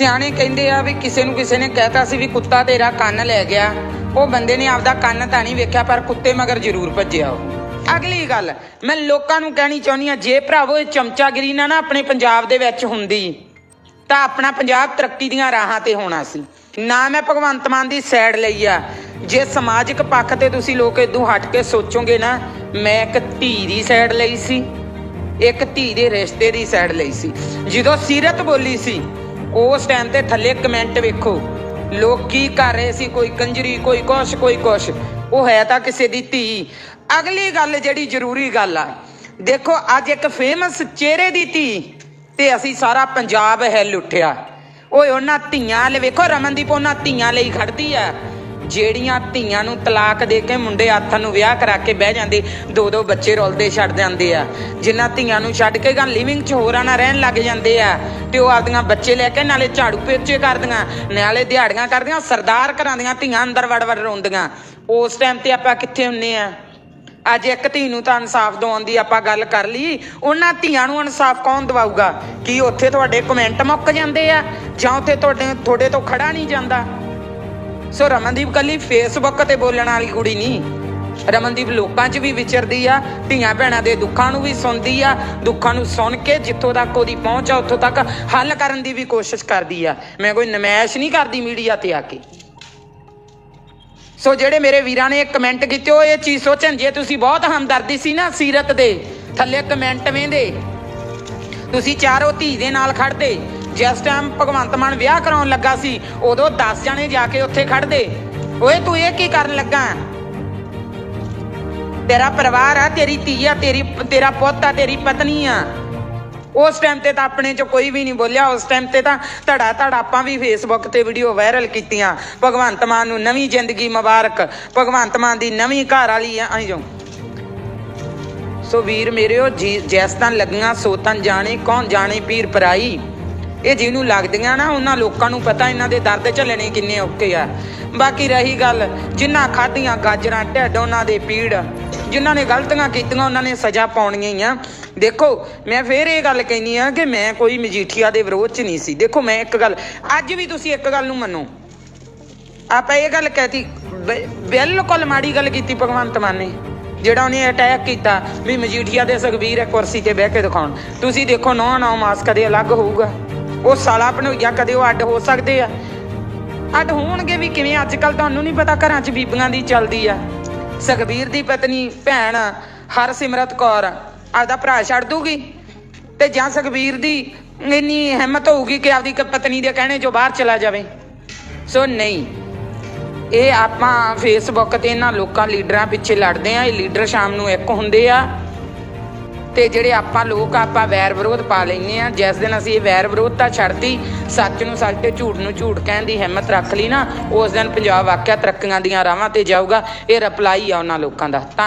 ਸਿਆਣੇ ਕਹਿੰਦੇ ਆ ਵੀ ਕਿਸੇ ਨੂੰ ਕਿਸੇ ਨੇ ਕਹਿਤਾ ਸੀ ਵੀ ਕੁੱਤਾ ਤੇਰਾ ਕੰਨ ਲੈ ਗਿਆ। ਉਹ ਬੰਦੇ ਨੇ ਆਪਦਾ ਕੰਨ ਤਾਂ ਨਹੀਂ ਵੇਖਿਆ, ਪਰ ਕੁੱਤੇ ਮਗਰ ਜ਼ਰੂਰ ਭੱਜਿਆ ਉਹ। ਅਗਲੀ ਗੱਲ, ਮੈਂ ਲੋਕਾਂ ਨੂੰ ਕਹਿਣੀ ਚਾਹੁੰਦੀ ਆ ਜੇ ਭਰਾਵੋ ਇਹ ਚਮਚਾਗਿਰੀ ਨਾ ਨਾ ਆਪਣੇ ਪੰਜਾਬ ਦੇ ਵਿੱਚ ਹੁੰਦੀ, ਤਾਂ ਆਪਣਾ ਪੰਜਾਬ ਤਰੱਕੀ ਦੀਆਂ ਰਾਹਾਂ ਤੇ ਹੋਣਾ ਸੀ। ਨਾ ਮੈਂ ਭਗਵੰਤ ਮਾਨ ਦੀ ਸਾਈਡ ਲਈ ਆ। ਜੇ ਸਮਾਜਿਕ ਪੱਖ ਤੇ ਤੁਸੀਂ ਲੋਕ ਇਦੋਂ ਹਟ ਕੇ ਸੋਚੋਗੇ ਨਾ, ਮੈਂ ਇੱਕ ਧੀ ਦੀ ਸਾਈਡ ਲਈ ਸੀ, ਇੱਕ ਧੀ ਦੇ ਰਿਸ਼ਤੇ ਦੀ ਸਾਈਡ ਲਈ ਸੀ। ਜਦੋਂ ਸੀਰਤ ਬੋਲੀ ਸੀ ਉਸ ਟਾਈਮ ਤੇ ਥੱਲੇ ਕਮੈਂਟ ਵੇਖੋ। ਲੋਕ ਕੀ ਕਰ ਰਹੇ ਸੀ? ਕੋਈ ਕੰਜਰੀ, ਕੋਈ ਕੁਛ ਕੋਈ ਕੁਛ। ਉਹ ਹੈ ਤਾਂ ਕਿਸੇ ਦੀ ਧੀ। ਅਗਲੀ ਗੱਲ ਜਿਹੜੀ ਜ਼ਰੂਰੀ ਗੱਲ ਆ, ਦੇਖੋ ਅੱਜ ਇੱਕ ਫੇਮਸ ਚਿਹਰੇ ਦੀ ਧੀ ਤੇ ਅਸੀਂ ਸਾਰਾ ਪੰਜਾਬ ਹੈ ਲੁੱਟਿਆ। ਓਏ, ਉਹਨਾਂ ਧੀਆਂ ਵਾਲੇ ਵੇਖੋ, ਰਮਨਦੀਪ ਉਹਨਾਂ ਧੀਆਂ ਲਈ ਖੜਦੀ ਆ। ਜਿਹੜੀਆਂ ਧੀਆਂ ਨੂੰ ਤਲਾਕ ਦੇ ਕੇ ਮੁੰਡੇ ਹੱਥਾਂ ਨੂੰ ਵਿਆਹ ਕਰਾ ਕੇ ਬਹਿ ਜਾਂਦੇ, ਦੋ ਦੋ ਬੱਚੇ ਰੋਲਦੇ ਛੱਡ ਜਾਂਦੇ ਆ। ਜਿਨ੍ਹਾਂ ਧੀਆਂ ਨੂੰ ਛੱਡ ਕੇ ਗਾਂ ਲਿਵਿੰਗ 'ਚ ਹੋਰਾਂ ਨਾਲ ਰਹਿਣ ਲੱਗ ਜਾਂਦੇ ਆ, ਤੇ ਉਹ ਆਪਦੀਆਂ ਬੱਚੇ ਲੈ ਕੇ ਨਾਲੇ ਝਾੜੂ ਪੇਚੇ ਕਰਦੀਆਂ, ਨਾਲੇ ਦਿਹਾੜੀਆਂ ਕਰਦੀਆਂ, ਸਰਦਾਰ ਘਰਾਂ ਦੀਆਂ ਧੀਆਂ ਅੰਦਰ ਵੜ ਵੜ ਰੋਂਦੀਆਂ। ਉਸ ਟਾਈਮ ਤੇ ਆਪਾਂ ਕਿੱਥੇ ਹੁੰਨੇ ਆ? ਅੱਜ ਇੱਕ ਧੀ ਨੂੰ ਤਾਂ ਇਨਸਾਫ ਦਿਵਾਉਣ ਦੀ ਆਪਾਂ ਗੱਲ ਕਰ ਲਈ, ਉਹਨਾਂ ਧੀਆਂ ਨੂੰ ਇਨਸਾਫ ਕੌਣ ਦਿਵਾਊਗਾ? ਕੀ ਉੱਥੇ ਤੁਹਾਡੇ ਕਮੈਂਟ ਮੁੱਕ ਜਾਂਦੇ ਆ? ਜਾਂ ਉੱਥੇ ਤੁਹਾਡੇ ਤੁਹਾਡੇ ਤੋਂ ਖੜਾ ਨਹੀਂ ਜਾਂਦਾ? ਸੋ ਰਮਨਦੀਪ ਕੱਲੀ ਫੇਸਬੁੱਕ ਤੇ ਬੋਲਣ ਵਾਲੀ ਕੁੜੀ ਨਹੀਂ। ਰਮਨਦੀਪ ਲੋਕਾਂ 'ਚ ਵੀ ਵਿਚਰਦੀ ਆ, ਧੀਆਂ ਭੈਣਾਂ ਦੇ ਦੁੱਖਾਂ ਨੂੰ ਵੀ ਸੁਣਦੀ ਆ, ਦੁੱਖਾਂ ਨੂੰ ਸੁਣ ਕੇ ਜਿੱਥੋਂ ਤੱਕ ਉਹਦੀ ਪਹੁੰਚ ਆ, ਉੱਥੋਂ ਤੱਕ ਹੱਲ ਕਰਨ ਦੀ ਵੀ ਕੋਸ਼ਿਸ਼ ਕਰਦੀ ਆ। ਮੈਂ ਕੋਈ ਨਮੈਸ਼ ਨਹੀਂ ਕਰਦੀ ਮੀਡੀਆ ਤੇ ਆ ਕੇ। ਸੋ ਜਿਹੜੇ ਮੇਰੇ ਵੀਰਾਂ ਨੇ ਕਮੈਂਟ ਕੀਤੇ, ਉਹ ਇਹ ਚੀਜ਼ ਸੋਚਣ, ਜੇ ਤੁਸੀਂ ਬਹੁਤ ਹਮਦਰਦੀ ਸੀ ਨਾ ਸੀਰਤ ਦੇ, ਥੱਲੇ ਕਮੈਂਟ ਵੇਂਦੇ, ਤੁਸੀਂ ਚਾਰੋਂ ਧੀ ਦੇ ਨਾਲ ਖੜਦੇ ਜਿਸ ਟਾਈਮ ਭਗਵੰਤ ਮਾਨ ਵਿਆਹ ਕਰਾਉਣ ਲੱਗਾ ਸੀ, ਉਦੋਂ 10 ਜਣੇ ਜਾ ਕੇ ਉੱਥੇ ਖੜਦੇ ਓਏ, ਤੂੰ ਇਹ ਕੀ ਕਰਨ ਲੱਗਾ ਤੇਰਾ ਪਰਿਵਾਰ ਆ, ਤੇਰੀ ਧੀ ਆ, ਤੇਰੀ, ਤੇਰਾ ਪੁੱਤ ਆ, ਤੇਰੀ ਪਤਨੀ ਆ। ਉਸ ਟਾਈਮ ਤੇ ਤਾਂ ਆਪਣੇ ਚ ਕੋਈ ਵੀ ਨਹੀਂ ਬੋਲਿਆ, ਉਸ ਟਾਈਮ ਤੇ ਤਾਂ ਧੜਾ ਧੜ ਆਪਾਂ ਵੀ ਫੇਸਬੁੱਕ ਤੇ ਵੀਡੀਓ ਵਾਇਰਲ ਕੀਤੀਆਂ। ਭਗਵੰਤ ਮਾਨ ਨੂੰ ਨਵੀਂ ਜ਼ਿੰਦਗੀ ਮੁਬਾਰਕ। ਭਗਵੰਤ ਮਾਨ ਦੀ ਨਵੀਂ ਘਰ ਵਾਲੀ ਆ, ਆਈ ਜਾਓ ਸੋ ਵੀਰ ਮੇਰਿਓ, ਜੀ ਜੈਸ ਲੱਗੀਆਂ ਸੋ ਤਾਂ ਜਾਣੇ, ਕੌਣ ਜਾਣੇ, ਪੀਰ ਪਰਾਈ? ਇਹ ਜਿਹਨੂੰ ਲੱਗਦੀਆਂ ਨਾ, ਉਹਨਾਂ ਲੋਕਾਂ ਨੂੰ ਪਤਾ ਇਹਨਾਂ ਦੇ ਦਰਦ ਝੱਲਣੇ ਕਿੰਨੇ ਔਖੇ ਆ। ਬਾਕੀ ਰਹੀ ਗੱਲ ਜਿਨ੍ਹਾਂ ਖਾਧੀਆਂ ਗਾਜਰਾਂ, ਢਿੱਡ, ਉਹਨਾਂ ਦੇ ਪੀੜ ਜਿਨ੍ਹਾਂ ਨੇ ਗਲਤੀਆਂ ਕੀਤੀਆਂ, ਉਹਨਾਂ ਨੇ ਸਜ਼ਾ ਪਾਉਣੀਆਂ ਹੀ ਆ। ਦੇਖੋ, ਮੈਂ ਫੇਰ ਇਹ ਗੱਲ ਕਹਿਨੀ ਆ ਕਿ ਮੈਂ ਕੋਈ ਮਜੀਠੀਆ ਦੇ ਵਿਰੋਧ 'ਚ ਨਹੀਂ ਸੀ। ਦੇਖੋ, ਮੈਂ ਇੱਕ ਗੱਲ, ਅੱਜ ਵੀ ਤੁਸੀਂ ਇੱਕ ਗੱਲ ਨੂੰ ਮੰਨੋ। ਆਪਾਂ ਇਹ ਗੱਲ ਕਹਿਤੀ, ਬ- ਬਿਲਕੁਲ ਮਾੜੀ ਗੱਲ ਕੀਤੀ ਭਗਵੰਤ ਮਾਨ ਨੇ, ਜਿਹੜਾ ਉਹਨੇ ਅਟੈਕ ਕੀਤਾ ਵੀ ਮਜੀਠੀਆ ਦੇ ਸੁਖਬੀਰ ਹੈ ਕੁਰਸੀ ਤੇ ਬਹਿ ਕੇ ਦਿਖਾਉਣ। ਤੁਸੀਂ ਦੇਖੋ ਨੌ ਨੌ ਮਾਸ ਕਦੇ ਅਲੱਗ ਹੋਊਗਾ। ਉਹ ਸਾਲਾ ਭਣੋਈਆ ਕਦੇ ਉਹ ਅੱਡ ਹੋ ਸਕਦੇ ਆ। ਅੱਡ ਹੋਣਗੇ ਵੀ ਕਿਵੇਂ? ਅੱਜ ਕੱਲ ਤੁਹਾਨੂੰ ਨਹੀਂ ਪਤਾ ਘਰਾਂ 'ਚ ਬੀਬੀਆਂ ਦੀ ਚੱਲਦੀ ਆ। ਸੁਖਬੀਰ ਦੀ ਪਤਨੀ, ਭੈਣ, ਹਰਸਿਮਰਤ ਕੌਰ, ਆਪਦਾ ਭਰਾ ਛੱਡ ਦੂਗੀ ਤੇ ਜਾਂ ਸੁਖਬੀਰ ਦੀ ਇੰਨੀ ਹਿੰਮਤ ਹੋਊਗੀ ਕਿ ਆਪਦੀ ਪਤਨੀ ਦੇ ਕਹਿਣੇ ਜੋ ਬਾਹਰ ਚਲਾ ਜਾਵੇ। ਸੋ ਨਹੀਂ, ਇਹ ਆਪਾਂ ਫੇਸਬੁੱਕ ਤੇ ਇਹਨਾਂ ਲੋਕਾਂ ਲੀਡਰਾਂ ਪਿੱਛੇ ਲੜਦੇ ਆ। ਇਹ ਲੀਡਰ ਸ਼ਾਮ ਨੂੰ ਇੱਕ ਹੁੰਦੇ ਆ। ਤੇ ਜਿਹੜੇ ਆਪਾਂ ਲੋਕ ਆਪਾਂ ਵੈਰ ਵਿਰੋਧ ਪਾ ਲੈਨੇ ਆ। ਜਿਸ ਦਿਨ ਅਸੀਂ ਇਹ ਵੈਰ ਵਿਰੋਧਤਾ ਛੱਡਤੀ, ਸੱਚ ਨੂੰ ਸੱਚ ਤੇ ਝੂਠ ਨੂੰ ਝੂਠ ਕਹਿਣ ਦੀ ਹਿੰਮਤ ਰੱਖ ਲਈ ਨਾ, ਉਸ ਦਿਨ ਪੰਜਾਬ ਵਾਕਿਆ ਤਰੱਕੀਆਂ ਦੀਆਂ ਰਾਹਾਂ ਤੇ ਜਾਊਗਾ, ਇਹ ਰਿਪਲਾਈ ਆ ਉਹਨਾਂ ਲੋਕਾਂ ਦਾ। ਧੰਨ-